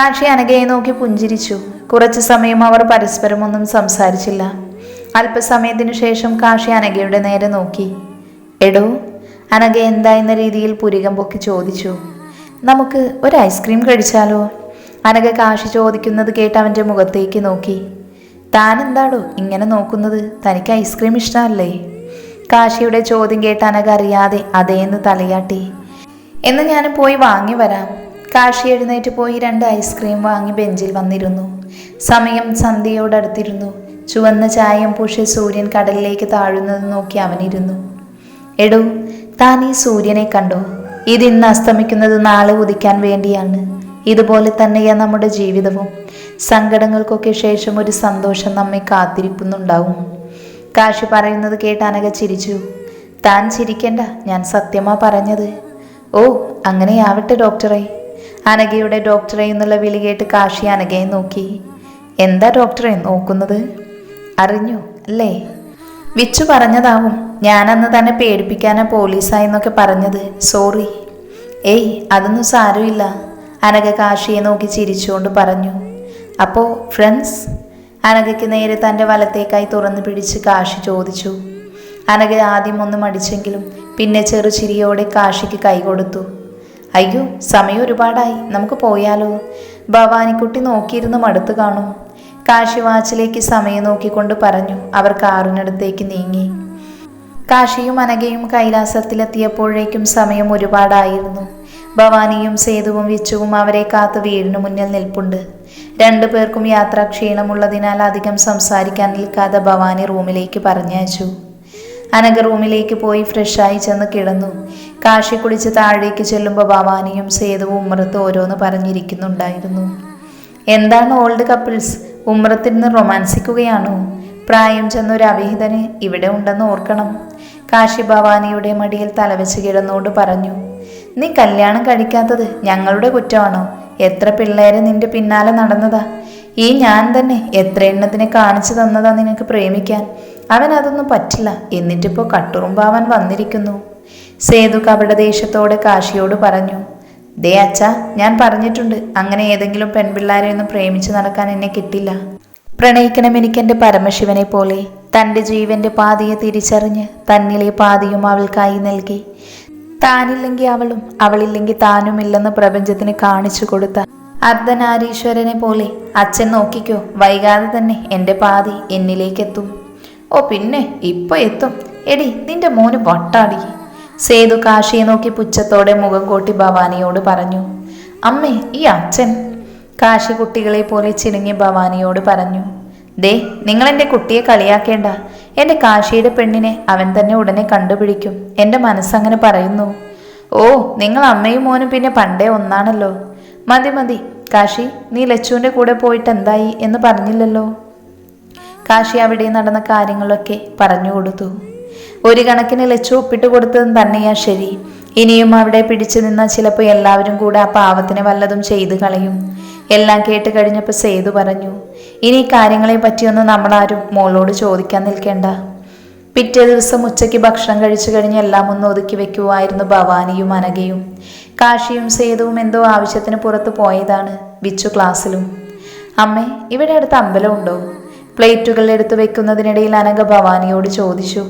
കാശി അനഘയെ നോക്കി പുഞ്ചിരിച്ചു. കുറച്ചു സമയം അവർ പരസ്പരം ഒന്നും സംസാരിച്ചില്ല. അല്പസമയത്തിനു ശേഷം കാശി അനഘയുടെ നേരെ നോക്കി. എടോ അനഘ എന്താ എന്ന രീതിയിൽ പുരികം പൊക്കി ചോദിച്ചു. നമുക്ക് ഒരു ഐസ്ക്രീം കഴിച്ചാലോ? അനഘ കാശി ചോദിക്കുന്നത് കേട്ട് അവന്റെ മുഖത്തേക്ക് നോക്കി. താൻ എന്താടോ ഇങ്ങനെ നോക്കുന്നത്? തനിക്ക് ഐസ്ക്രീം ഇഷ്ടമല്ലേ? കാശിയുടെ ചോദ്യം കേട്ട് അനഘ അറിയാതെ അതേന്ന് തലയാട്ടി. എന്ന് ഞാൻ പോയി വാങ്ങി വരാം. കാശി എഴുന്നേറ്റ് പോയി രണ്ട് ഐസ്ക്രീം വാങ്ങി ബെഞ്ചിൽ വന്നിരുന്നു. സമയം സന്ധ്യയോടടുത്തിരുന്നു. ചുവന്ന ചായം പൂശി സൂര്യൻ കടലിലേക്ക് താഴുന്നത് നോക്കി അവനിരുന്നു. എടോ താൻ ഈ സൂര്യനെ കണ്ടോ? ഇത് ഇന്ന് അസ്തമിക്കുന്നത് നാളെ ഉദിക്കാൻ വേണ്ടിയാണ്. ഇതുപോലെ തന്നെയാ നമ്മുടെ ജീവിതവും. സങ്കടങ്ങൾക്കൊക്കെ ശേഷം ഒരു സന്തോഷം നമ്മെ കാത്തിരിക്കുന്നുണ്ടാവും കാശി പറയുന്നത് കേട്ട് അനക ചിരിച്ചു. താൻ ചിരിക്കണ്ട ഞാൻ സത്യമാ പറഞ്ഞത്. ഓ അങ്ങനെയാവട്ടെ ഡോക്ടറെ. അനഘയുടെ ഡോക്ടറെ എന്നുള്ള വിളി കേട്ട് കാശി അനഘയെ നോക്കി. എന്താ ഡോക്ടറെ നോക്കുന്നത്? അറിഞ്ഞു അല്ലേ? വിച്ചു പറഞ്ഞതാവും. ഞാനന്ന് തന്നെ പേടിപ്പിക്കാനാ പോലീസായെന്നൊക്കെ പറഞ്ഞത്. സോറി. ഏയ് അതൊന്നും സാരമില്ല. അനഘ കാശിയെ നോക്കി ചിരിച്ചുകൊണ്ട് പറഞ്ഞു. അപ്പോൾ ഫ്രണ്ട്സ്? അനഘയ്ക്ക് നേരെ തന്റെ വലത്തേക്കായി തുറന്നു പിടിച്ച് കാശി ചോദിച്ചു. അനഘ ആദ്യം ഒന്ന് മടിച്ചെങ്കിലും പിന്നെ ചെറുചിരിയോടെ കാശിക്ക് കൈ കൊടുത്തു അയ്യോ സമയം ഒരുപാടായി. നമുക്ക് പോയാലോ? ഭവാനിക്കുട്ടി നോക്കിയിരുന്ന് മടുത്തു കാണും. കാശിവാച്ചിലേക്ക് സമയം നോക്കിക്കൊണ്ട് പറഞ്ഞു അവർ കാറിനടുത്തേക്ക് നീങ്ങി. കാശിയും അനഘയും കൈലാസത്തിലെത്തിയപ്പോഴേക്കും സമയം ഒരുപാടായിരുന്നു. ഭവാനിയും സേതുവും വിച്ചുവും അവരെ കാത്ത് വീടിനു മുന്നിൽ നിൽപ്പുണ്ട്. രണ്ടു പേർക്കും യാത്രാ ക്ഷീണമുള്ളതിനാൽ അധികം സംസാരിക്കാൻ നിൽക്കാതെ ഭവാനി റൂമിലേക്ക് പറഞ്ഞയച്ചു. അനഘ റൂമിലേക്ക് പോയി ഫ്രഷായി ചെന്ന് കിടന്നു. കാശി കുളിച്ച് താഴേക്ക് ചെല്ലുമ്പോൾ ഭവാനിയും സേതുവും ഉമ്മറത്ത് ഓരോന്ന് പറഞ്ഞിരിക്കുന്നുണ്ടായിരുന്നു. എന്താണ് ഓൾഡ് കപ്പിൾസ് ഉമ്മറത്തിരുന്ന് റൊമാൻസിക്കുകയാണോ പ്രായം ചെന്ന ഒരു അവിഹിതന് ഇവിടെ ഉണ്ടെന്ന് ഓർക്കണം. കാശി ഭവാനിയുടെ മടിയിൽ തലവെച്ച് കിടന്നുകൊണ്ട് പറഞ്ഞു നീ കല്യാണം കഴിക്കാത്തത് ഞങ്ങളുടെ കുറ്റമാണോ? എത്ര പിള്ളേരെ നിന്റെ പിന്നാലെ നടന്നതാ? ഈ ഞാൻ തന്നെ എത്ര എണ്ണത്തിനെ കാണിച്ചു തന്നതാ നിനക്ക് പ്രേമിക്കാൻ? അവൻ അതൊന്നും പറ്റില്ല എന്നിട്ടിപ്പോൾ കട്ടുറുമ്പാവാൻ വന്നിരിക്കുന്നു. സേതു കപടദേശത്തോടെ കാശിയോട് പറഞ്ഞു ദേ അച്ഛ ഞാൻ പറഞ്ഞിട്ടുണ്ട് അങ്ങനെ ഏതെങ്കിലും പെൺപിള്ളാരെ ഒന്നും പ്രേമിച്ച് നടക്കാൻ എന്നെ കിട്ടില്ല. പ്രണയിക്കണം എനിക്ക് എന്റെ പരമശിവനെ പോലെ. തന്റെ ജീവന്റെ പാതിയെ തിരിച്ചറിഞ്ഞ് തന്നിലെ പാതിയും അവൾക്കായി നൽകി. താനില്ലെങ്കിൽ അവളും അവളില്ലെങ്കിൽ താനും ഇല്ലെന്ന് പ്രപഞ്ചത്തിന് കാണിച്ചു കൊടുത്ത അർദ്ധനാരീശ്വരനെ പോലെ അച്ഛൻ നോക്കിക്കോ വൈകാതെ തന്നെ എന്റെ പാതി എന്നിലേക്കെത്തും. ഓ പിന്നെ ഇപ്പൊ എത്തും. എടി നിന്റെ മോന് വട്ടാടി. സേതു കാശിയെ നോക്കി പുച്ഛത്തോടെ മുഖം കൂട്ടി ഭവാനിയോട് പറഞ്ഞു അമ്മേ ഈ അച്ഛൻ. കാശി കുട്ടികളെ പോലെ ചിണുങ്ങി ഭവാനിയോട് പറഞ്ഞു ദേ നിങ്ങൾ എന്റെ കുട്ടിയെ കളിയാക്കേണ്ട. എന്റെ കാശിയുടെ പെണ്ണിനെ അവൻ തന്നെ ഉടനെ കണ്ടുപിടിക്കും. എന്റെ മനസ്സങ്ങനെ പറയുന്നു. ഓ നിങ്ങൾ അമ്മയും മോനും പിന്നെ പണ്ടേ ഒന്നാണല്ലോ. മതി മതി. കാശി നീ ലച്ചുവിന്റെ കൂടെ പോയിട്ട് എന്തായി? എന്ന് പറഞ്ഞില്ലല്ലോ. കാശി അവിടെ നടന്ന കാര്യങ്ങളൊക്കെ പറഞ്ഞു കൊടുത്തു. ഒരു കണക്കിന് ലച്ചു ഒപ്പിട്ട് കൊടുത്തതും തന്നെയാ ശരി. ഇനിയും അവിടെ പിടിച്ചു നിന്ന ചിലപ്പോൾ എല്ലാവരും കൂടെ ആ പാവത്തിനെ വല്ലതും ചെയ്തു കളയും. എല്ലാം കേട്ട് കഴിഞ്ഞപ്പോൾ സേതു പറഞ്ഞു ഇനി കാര്യങ്ങളെ പറ്റിയൊന്നും നമ്മളാരും മോളോട് ചോദിക്കാൻ നിൽക്കേണ്ട. പിറ്റേ ദിവസം ഉച്ചയ്ക്ക് ഭക്ഷണം കഴിച്ചു കഴിഞ്ഞ് എല്ലാം ഒന്ന് ഒതുക്കി വെക്കുമായിരുന്നു ഭവാനിയും അനഘയും. കാശിയും സേതുവും എന്തോ ആവശ്യത്തിന് പുറത്തു പോയതാണ് ബിച്ചു ക്ലാസ്സിലും. അമ്മേ ഇവിടെ അടുത്ത് അമ്പലമുണ്ടോ പ്ലേറ്റുകൾ എടുത്തു വെക്കുന്നതിനിടയിൽ അനഘ ഭവാനിയോട് ചോദിച്ചു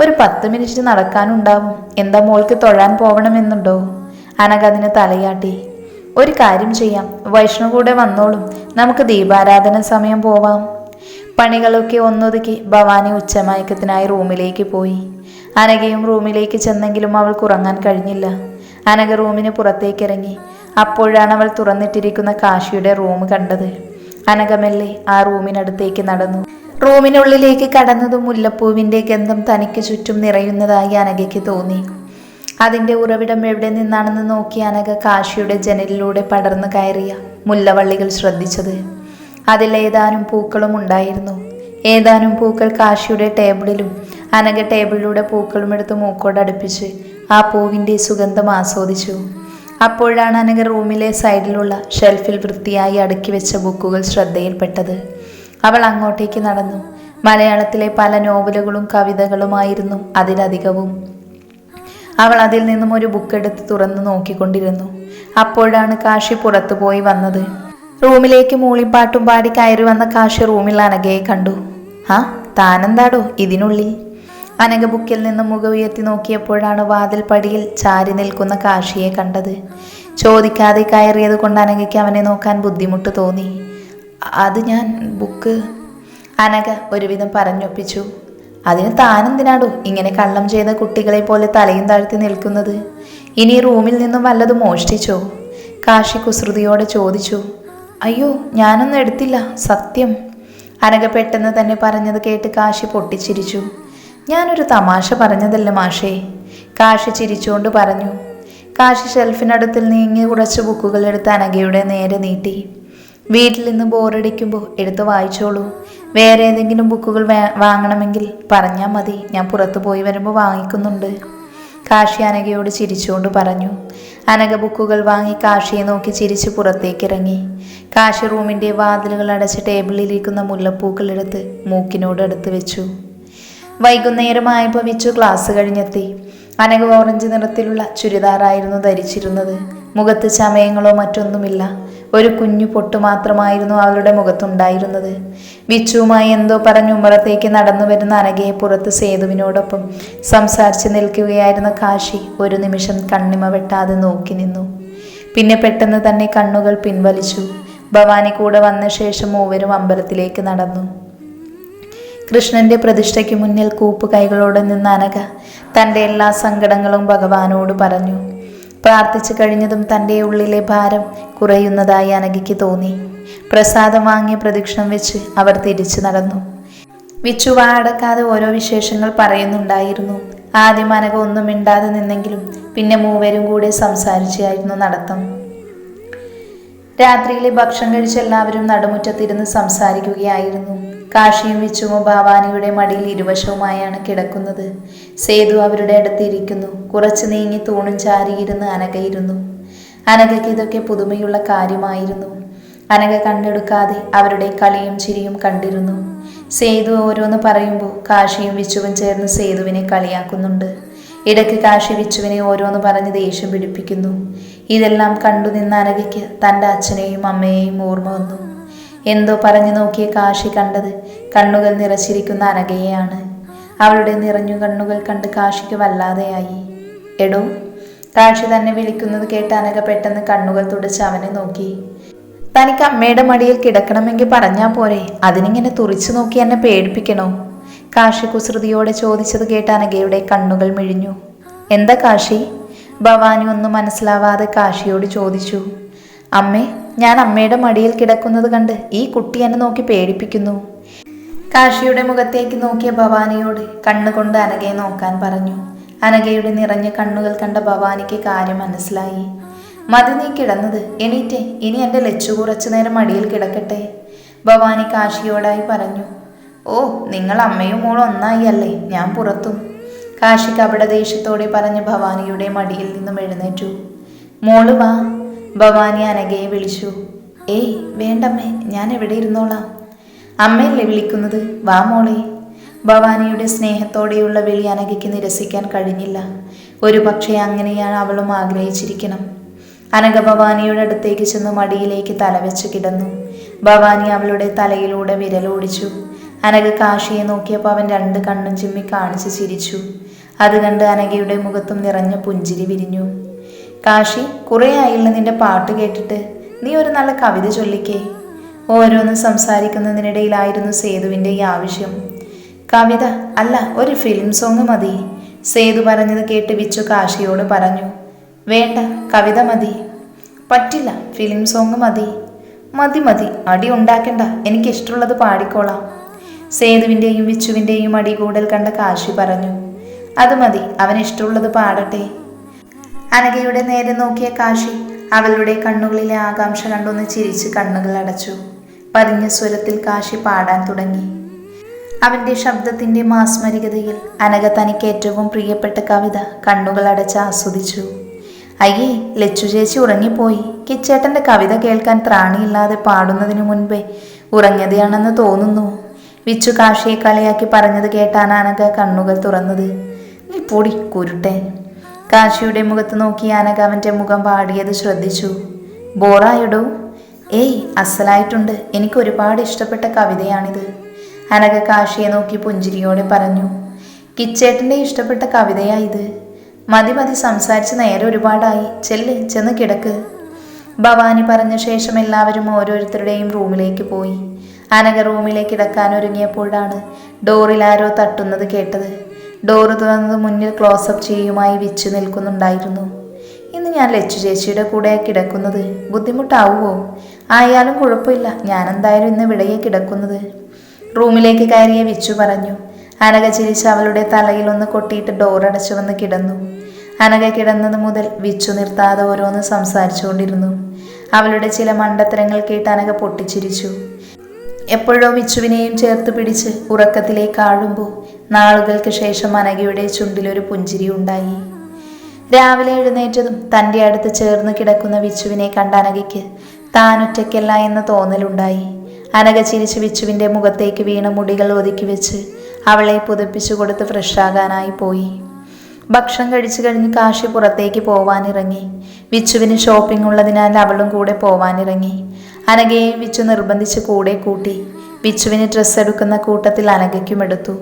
ഒരു പത്ത് മിനിറ്റ് നടക്കാനുണ്ടാവും. എന്താ മോൾക്ക് തൊഴാൻ പോകണമെന്നുണ്ടോ അനഘ അതിന് തലയാട്ടി ഒരു കാര്യം ചെയ്യാം. വൈഷ്ണു കൂടെ വന്നോളും. നമുക്ക് ദീപാരാധന സമയം പോവാം. പണികളൊക്കെ ഒന്നൊതുക്കി ഭവാനി ഉച്ചമയക്കത്തിനായി റൂമിലേക്ക് പോയി. അനഘയും റൂമിലേക്ക് ചെന്നെങ്കിലും അവൾക്ക് ഉറങ്ങാൻ കഴിഞ്ഞില്ല. അനഘ റൂമിന് പുറത്തേക്കിറങ്ങി. അപ്പോഴാണ് അവൾ തുറന്നിട്ടിരിക്കുന്ന കാശിയുടെ റൂം കണ്ടത്. അനഘമെല്ലെ ആ റൂമിനടുത്തേക്ക് നടന്നു. റൂമിനുള്ളിലേക്ക് കടന്നതും മുല്ലപ്പൂവിന്റെ ഗന്ധം തനിക്ക് ചുറ്റും നിറയുന്നതായി അനഘയ്ക്ക് തോന്നി. അതിന്റെ ഉറവിടം എവിടെ നിന്നാണെന്ന് നോക്കി അനഘ കാശിയുടെ ജനലിലൂടെ പടർന്നു കയറിയ മുല്ലവള്ളികൾ ശ്രദ്ധിച്ചത്. അതിൽ ഏതാനും പൂക്കളും ഉണ്ടായിരുന്നു. ഏതാനും പൂക്കൾ കാശിയുടെ ടേബിളിലും അനഘ ടേബിളിലൂടെ പൂക്കളും എടുത്ത് മൂക്കോടടുപ്പിച്ച് ആ പൂവിന്റെ സുഗന്ധം ആസ്വദിച്ചു. അപ്പോഴാണ് അനഘ റൂമിലെ സൈഡിലുള്ള ഷെൽഫിൽ വൃത്തിയായി അടുക്കി വെച്ച ബുക്കുകൾ ശ്രദ്ധയിൽപ്പെട്ടത്. അവൾ അങ്ങോട്ടേക്ക് നടന്നു. മലയാളത്തിലെ പല നോവലുകളും കവിതകളുമായിരുന്നു അതിലധികവും. അവൾ അതിൽ നിന്നും ഒരു ബുക്ക് എടുത്ത് തുറന്നു നോക്കിക്കൊണ്ടിരുന്നു. അപ്പോഴാണ് കാശി പുറത്തു പോയി വന്നത്. റൂമിലേക്ക് മൂളിപ്പാട്ടും പാടി കയറി വന്ന കാശി റൂമിൽ അനഘയെ കണ്ടു. ആ താനെന്താടോ ഇതിനുള്ളിൽ? അനഘ ബുക്കിൽ നിന്ന് മുഖം നോക്കിയപ്പോഴാണ് വാതിൽ പടിയിൽ ചാരി നിൽക്കുന്ന കാശിയെ കണ്ടത്. ചോദിക്കാതെ കയറിയത് കൊണ്ട് അനഘയ്ക്ക് അവനെ നോക്കാൻ ബുദ്ധിമുട്ട് തോന്നി. അത് ഞാൻ ബുക്ക്. അനഘ ഒരുവിധം പറഞ്ഞൊപ്പിച്ചു. അതിന് താനെന്തിനാടോ ഇങ്ങനെ കള്ളം ചെയ്ത കുട്ടികളെ പോലെ തലയും താഴ്ത്തി നിൽക്കുന്നത്? ഇനി റൂമിൽ നിന്നും വല്ലതും മോഷ്ടിച്ചോ? കാശി കുസൃതിയോടെ ചോദിച്ചു. അയ്യോ ഞാനൊന്നും എടുത്തില്ല സത്യം. അനഘ പെട്ടെന്ന് തന്നെ പറഞ്ഞത് കേട്ട് കാശി പൊട്ടിച്ചിരിച്ചു. ഞാനൊരു തമാശ പറഞ്ഞതല്ല മാഷേ? കാശി ചിരിച്ചുകൊണ്ട് പറഞ്ഞു. കാശി ഷെൽഫിനടുത്തിൽ നീങ്ങി കുറച്ച് ബുക്കുകൾ എടുത്ത് അനഘയുടെ നേരെ നീട്ടി. വീട്ടിൽ നിന്ന് ബോറടിക്കുമ്പോൾ എടുത്ത് വായിച്ചോളൂ. വേറെ ഏതെങ്കിലും ബുക്കുകൾ വാങ്ങണമെങ്കിൽ പറഞ്ഞാൽ മതി. ഞാൻ പുറത്തു പോയി വരുമ്പോൾ വാങ്ങിക്കുന്നുണ്ട്. കാശി അനഘയോട് ചിരിച്ചുകൊണ്ട് പറഞ്ഞു. അനഘ ബുക്കുകൾ വാങ്ങി കാശിയെ നോക്കി ചിരിച്ച് പുറത്തേക്ക് ഇറങ്ങി കാശി റൂമിന്റെ വാതിലുകൾ അടച്ച് ടേബിളിലിരിക്കുന്ന മുല്ലപ്പൂക്കളെടുത്ത് മൂക്കിനോട് അടുത്ത് വെച്ചു. വൈകുന്നേരമായപ്പോൾ വിച്ചു ക്ലാസ് കഴിഞ്ഞെത്തി. അനഗ ഓറഞ്ച് നിറത്തിലുള്ള ചുരിദാറായിരുന്നു ധരിച്ചിരുന്നത്. മുഖത്ത് ചമയങ്ങളോ മറ്റൊന്നുമില്ല. ഒരു കുഞ്ഞു പൊട്ടു മാത്രമായിരുന്നു അവളുടെ മുഖത്തുണ്ടായിരുന്നത്. വിച്ചുവുമായി എന്തോ പറഞ്ഞ് ഉമ്മറത്തേക്ക് നടന്നു വരുന്ന അനഘയെ പുറത്ത് സേതുവിനോടൊപ്പം സംസാരിച്ച് നിൽക്കുകയായിരുന്ന കാശി ഒരു നിമിഷം കണ്ണിമ വെട്ടാതെ നോക്കി നിന്നു. പിന്നെ പെട്ടെന്ന് തന്നെ കണ്ണുകൾ പിൻവലിച്ചു. ഭവാനി കൂടെ വന്ന ശേഷം മൂവരും അമ്പലത്തിലേക്ക് നടന്നു. കൃഷ്ണന്റെ പ്രതിഷ്ഠയ്ക്ക് മുന്നിൽ കൂപ്പ് കൈകളോടെ നിന്ന അനക തന്റെ എല്ലാ സങ്കടങ്ങളും ഭഗവാനോട് പറഞ്ഞു. പ്രാർത്ഥിച്ചു കഴിഞ്ഞതും തന്റെ ഉള്ളിലെ ഭാരം കുറയുന്നതായി അനഘയ്ക്ക് തോന്നി. പ്രസാദം വാങ്ങിയ പ്രദക്ഷിണം വെച്ച് അവർ തിരിച്ചു നടന്നു. വിച്ചു വാടക്കാതെ ഓരോ വിശേഷങ്ങൾ പറയുന്നുണ്ടായിരുന്നു. ആദ്യം അനക ഒന്നും മിണ്ടാതെ നിന്നെങ്കിലും പിന്നെ മൂവരും കൂടെ സംസാരിച്ചായിരുന്നു നടത്തം. രാത്രിയിലെ ഭക്ഷണം കഴിച്ച് എല്ലാവരും നടുമുറ്റത്തിരുന്ന് സംസാരിക്കുകയായിരുന്നു. കാശിയും വിച്ചുമോ ഭവാനിയുടെ മടിയിൽ ഇരുവശവുമായാണ് കിടക്കുന്നത്. സേതു അവരുടെ അടുത്ത് ഇരിക്കുന്നു കുറച്ച് നീങ്ങി തൂണും ചാരിയിരുന്ന് അനകയിരുന്നു. അനകയ്ക്ക് ഇതൊക്കെ പുതുമയുള്ള കാര്യമായിരുന്നു. അനക കണ്ടെടുക്കാതെ അവരുടെ കളിയും ചിരിയും കണ്ടിരുന്നു. സേതു ഓരോന്ന് പറയുമ്പോൾ കാഷിയും വിച്ചുവും ചേർന്ന് സേതുവിനെ കളിയാക്കുന്നുണ്ട്. ഇടയ്ക്ക് കാശി വിച്ചുവിനെ ഓരോന്ന് പറഞ്ഞ് ദേഷ്യം പിടിപ്പിക്കുന്നു. ഇതെല്ലാം കണ്ടു നിന്ന അനഘയ്ക്ക് തന്റെ അച്ഛനെയും അമ്മയെയും ഓർമ്മ വന്നു. എന്തോ പറഞ്ഞു നോക്കിയ കാശി കണ്ടത് കണ്ണുകൾ നിറച്ചിരിക്കുന്ന അനഘയെയാണ്. അവളുടെ നിറഞ്ഞു കണ്ണുകൾ കണ്ട് കാശിക്ക് വല്ലാതെയായി. എടോ കാശി തന്നെ വിളിക്കുന്നത് കേട്ട് അനഘ പെട്ടെന്ന് കണ്ണുകൾ തുടച്ച് അവനെ നോക്കി. തനിക്ക് അമ്മയുടെ മടിയിൽ കിടക്കണമെങ്കിൽ പറഞ്ഞാൽ പോരെ അതിനിങ്ങനെ തുറിച്ചു നോക്കി എന്നെ പേടിപ്പിക്കണോ? കാശി കുസൃതിയോടെ ചോദിച്ചത് കേട്ട് അനഘയുടെ കണ്ണുകൾ മിഴിഞ്ഞു. എന്താ കാശി? ഭവാനി ഒന്നും മനസ്സിലാവാതെ കാശിയോട് ചോദിച്ചു. അമ്മേ ഞാൻ അമ്മയുടെ മടിയിൽ കിടക്കുന്നത് കണ്ട് ഈ കുട്ടി എന്നെ നോക്കി പേടിപ്പിക്കുന്നു. കാശിയുടെ മുഖത്തേക്ക് നോക്കിയ ഭവാനിയോട് കണ്ണുകൊണ്ട് അനഘയെ നോക്കാൻ പറഞ്ഞു. അനഘയുടെ നിറഞ്ഞ കണ്ണുകൾ കണ്ട ഭവാനിക്ക് കാര്യം മനസ്സിലായി. മതി നീ കിടന്നത്. എണീറ്റേ. ഇനി എന്റെ ലച്ചു കുറച്ചു നേരം മടിയിൽ കിടക്കട്ടെ. ഭവാനി കാശിയോടായി പറഞ്ഞു. ഓ നിങ്ങൾ അമ്മയും മോളും ഒന്നായി അല്ലേ? ഞാൻ പുറത്തും. കാശി കപട ദേഷ്യത്തോടെ പറഞ്ഞ് ഭവാനിയുടെ മടിയിൽ നിന്നും എഴുന്നേറ്റു. മോൾ വാ. ഭവാനി അനഘയെ വിളിച്ചു. ഏയ് വേണ്ടമ്മേ ഞാൻ എവിടെ ഇരുന്നോളാം? അമ്മയല്ലേ വിളിക്കുന്നത്? വാ മോളെ. ഭവാനിയുടെ സ്നേഹത്തോടെയുള്ള വിളി അനഘയ്ക്ക് നിരസിക്കാൻ കഴിഞ്ഞില്ല. ഒരു പക്ഷേ അങ്ങനെയാണ് അവളും ആഗ്രഹിച്ചിരിക്കണം. അനഘ ഭവാനിയുടെ അടുത്തേക്ക് ചെന്ന് മടിയിലേക്ക് തലവെച്ച് കിടന്നു. ഭവാനി അവളുടെ തലയിലൂടെ വിരലോടിച്ചു അനഘ കാശിയെ നോക്കിയപ്പോൾ അവൻ രണ്ട് കണ്ണും ചിമ്മി കാണിച്ച് ചിരിച്ചു. അത് കണ്ട് അനഘയുടെ മുഖത്തും നിറഞ്ഞ പുഞ്ചിരി വിരിഞ്ഞു. കാശി കുറേ ആയില്ല നിന്റെ പാട്ട് കേട്ടിട്ട് നീ ഒരു നല്ല കവിത ചൊല്ലിക്കേ. ഓരോന്നും സംസാരിക്കുന്നതിനിടയിലായിരുന്നു സേതുവിന്റെ ഈ ആവശ്യം. കവിത അല്ല ഒരു ഫിലിം സോങ് മതി. സേതു പറഞ്ഞത് കേട്ട് വിച്ചു കാശിയോട് പറഞ്ഞു വേണ്ട കവിത മതി. പറ്റില്ല ഫിലിം സോങ് മതി. മതി മതി അടി ഉണ്ടാക്കണ്ട എനിക്കിഷ്ടമുള്ളത് പാടിക്കോളാം. സേതുവിന്റെയും വിച്ചുവിന്റെയും അടി കൂടൽ കണ്ട കാശി പറഞ്ഞു അത് മതി അവൻ ഇഷ്ടമുള്ളത് പാടട്ടെ. അനഘയുടെ നേരെ നോക്കിയ കാശി അവളുടെ കണ്ണുകളിലെ ആകാംക്ഷ കണ്ടൊന്ന് ചിരിച്ച് കണ്ണുകൾ അടച്ചു. പതിഞ്ഞ സ്വരത്തിൽ കാശി പാടാൻ തുടങ്ങി. അവന്റെ ശബ്ദത്തിന്റെ മാസ്മരികതയിൽ അനഘ തനിക്ക് ഏറ്റവും പ്രിയപ്പെട്ട കവിത കണ്ണുകൾ അടച്ച് ആസ്വദിച്ചു. അയ്യേ ലച്ചു ചേച്ചി ഉറങ്ങിപ്പോയി. കിച്ചേട്ടന്റെ കവിത കേൾക്കാൻ ത്രാണിയില്ലാതെ പാടുന്നതിനു മുൻപേ ഉറങ്ങിയതാണെന്ന് തോന്നുന്നു വിച്ചു കാശിയെ കളിയാക്കി പറഞ്ഞത് കേട്ടാണ് അനഘ കണ്ണുകൾ തുറന്നത്. നീ പൊടി കുരുട്ടെ കാശിയുടെ മുഖത്ത് നോക്കി അനഘ അവന്റെ മുഖം പാടിയത് ശ്രദ്ധിച്ചു. ബോറായിടോ ഏയ് അസലായിട്ടുണ്ട്. എനിക്ക് ഒരുപാട് ഇഷ്ടപ്പെട്ട കവിതയാണിത്. അനഘ കാശിയെ നോക്കി പുഞ്ചിരിയോടെ പറഞ്ഞു കിച്ചേട്ടന്റെ ഇഷ്ടപ്പെട്ട കവിതയാ ഇത്. മതി മതി സംസാരിച്ച് നേരെ ഒരുപാടായി. ചെല്ല് ചെന്ന് കിടക്ക്. ഭവാനി പറഞ്ഞ ശേഷം എല്ലാവരും ഓരോരുത്തരുടെയും റൂമിലേക്ക് പോയി. അനഘ റൂമിലേക്ക് കിടക്കാൻ ഒരുങ്ങിയപ്പോഴാണ് ഡോറിൽ ആരോ തട്ടുന്നത് കേട്ടത്. ഡോറ് തുറന്നത് മുന്നിൽ ക്ലോസപ്പ് ചെയ്യുമായി വിച്ചു നിൽക്കുന്നുണ്ടായിരുന്നു. ഇന്ന് ഞാൻ ലച്ചു ചേച്ചിയുടെ കൂടെ കിടക്കുന്നത്. ബുദ്ധിമുട്ടാവുമോ ആയാലും കുഴപ്പമില്ല. ഞാൻ എന്തായാലും ഇന്ന് വിളയെ കിടക്കുന്നത്. റൂമിലേക്ക് കയറിയ വിച്ചു പറഞ്ഞു. അനക ചിരിച്ച് അവളുടെ തലയിൽ ഒന്ന് കൊട്ടിയിട്ട് ഡോറടച്ചു വന്ന് കിടന്നു. അനക കിടന്നത് മുതൽ വിച്ചു നിർത്താതെ ഓരോന്ന് സംസാരിച്ചുകൊണ്ടിരുന്നു. അവളുടെ ചില മണ്ടത്തരങ്ങൾ കേട്ട് അനക പൊട്ടിച്ചിരിച്ചു. എപ്പോഴോ വിച്ചുവിനെയും ചേർത്ത് പിടിച്ച് ഉറക്കത്തിലേക്ക് ആഴുമ്പോൾ നാളുകൾക്ക് ശേഷം അനഘയുടെ ചുണ്ടിലൊരു പുഞ്ചിരി ഉണ്ടായി. രാവിലെ എഴുന്നേറ്റതും തന്റെ അടുത്ത് ചേർന്ന് കിടക്കുന്ന വിച്ചുവിനെ കണ്ട അനഘയ്ക്ക് താൻ ഒറ്റയ്ക്കല്ല എന്ന തോന്നലുണ്ടായി. അനഘ ചിരിച്ച് വിച്ചുവിന്റെ മുഖത്തേക്ക് വീണ മുടികൾ ഒതുക്കി വെച്ച് അവളെ പുതപ്പിച്ചു കൊടുത്ത് ഫ്രഷാകാനായി പോയി. ഭക്ഷണം കഴിച്ചു കഴിഞ്ഞ് കാശി പുറത്തേക്ക് പോവാനിറങ്ങി. വിച്ചുവിന് ഷോപ്പിംഗ് ഉള്ളതിനാൽ അവളും കൂടെ പോവാനിറങ്ങി. അനഘയെ വിച്ചു നിർബന്ധിച്ച് കൂടെ കൂട്ടി. വിച്ചുവിന് ഡ്രസ്സ് എടുക്കുന്ന കൂട്ടത്തിൽ അനഘയ്ക്കും എടുത്തു.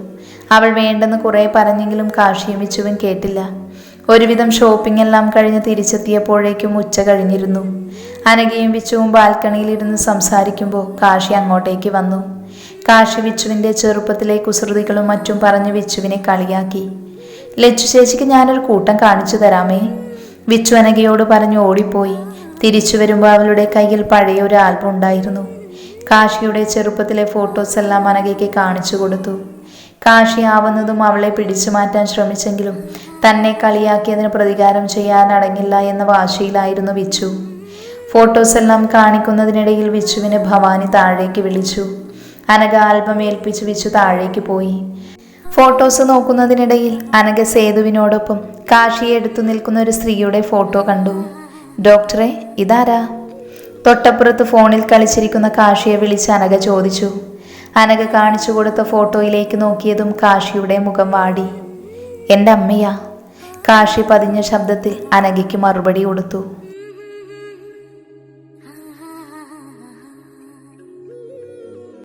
അവൾ വേണ്ടെന്ന് കുറേ പറഞ്ഞെങ്കിലും കാശിയും വിച്ചുവും കേട്ടില്ല. ഒരുവിധം ഷോപ്പിംഗ് എല്ലാം കഴിഞ്ഞ് തിരിച്ചെത്തിയപ്പോഴേക്കും ഉച്ച കഴിഞ്ഞിരുന്നു. അനഘയും വിച്ചുവും ബാൽക്കണിയിലിരുന്ന് സംസാരിക്കുമ്പോൾ കാശി അങ്ങോട്ടേക്ക് വന്നു. കാശി വിച്ചുവിന്റെ ചെറുപ്പത്തിലെ കുസൃതികളും മറ്റും പറഞ്ഞ് വിച്ചുവിനെ കളിയാക്കി. ലച്ചു ചേച്ചിക്ക് ഞാനൊരു കൂട്ടം കാണിച്ചു തരാമേ. വിച്ചു അനഘയോട് പറഞ്ഞു ഓടിപ്പോയി. തിരിച്ചു വരുമ്പോൾ അവളുടെ കയ്യിൽ പഴയ ഒരു ആൽബം ഉണ്ടായിരുന്നു. കാഷിയുടെ ചെറുപ്പത്തിലെ ഫോട്ടോസ് എല്ലാം അനഘയ്ക്ക് കാണിച്ചു കൊടുത്തു. കാശി ആവുന്നതും അവളെ പിടിച്ചു മാറ്റാൻ ശ്രമിച്ചെങ്കിലും തന്നെ കളിയാക്കിയതിന് പ്രതികാരം ചെയ്യാനടങ്ങില്ല എന്ന വാശിയിലായിരുന്നു വിച്ചു. ഫോട്ടോസ് എല്ലാം കാണിക്കുന്നതിനിടയിൽ വിച്ചുവിനെ ഭവാനി താഴേക്ക് വിളിച്ചു. അനഘ ആൽബം ഏൽപ്പിച്ച് വിച്ചു താഴേക്ക് പോയി. ഫോട്ടോസ് നോക്കുന്നതിനിടയിൽ അനഘ സേതുവിനോടൊപ്പം കാശിയെ എടുത്തു നിൽക്കുന്ന ഒരു സ്ത്രീയുടെ ഫോട്ടോ കണ്ടു. ഡോക്ടറെ ഇതാരാ? തൊട്ടപ്പുറത്ത് ഫോണിൽ കളിച്ചിരിക്കുന്ന കാശിയെ വിളിച്ച് അനഘ ചോദിച്ചു. അനഘ കാണിച്ചു കൊടുത്ത ഫോട്ടോയിലേക്ക് നോക്കിയതും കാശിയുടെ മുഖം വാടി. എന്റെ അമ്മയാ കാശി പതിഞ്ഞ ശബ്ദത്തിൽ അനഘയ്ക്ക് മറുപടി കൊടുത്തു.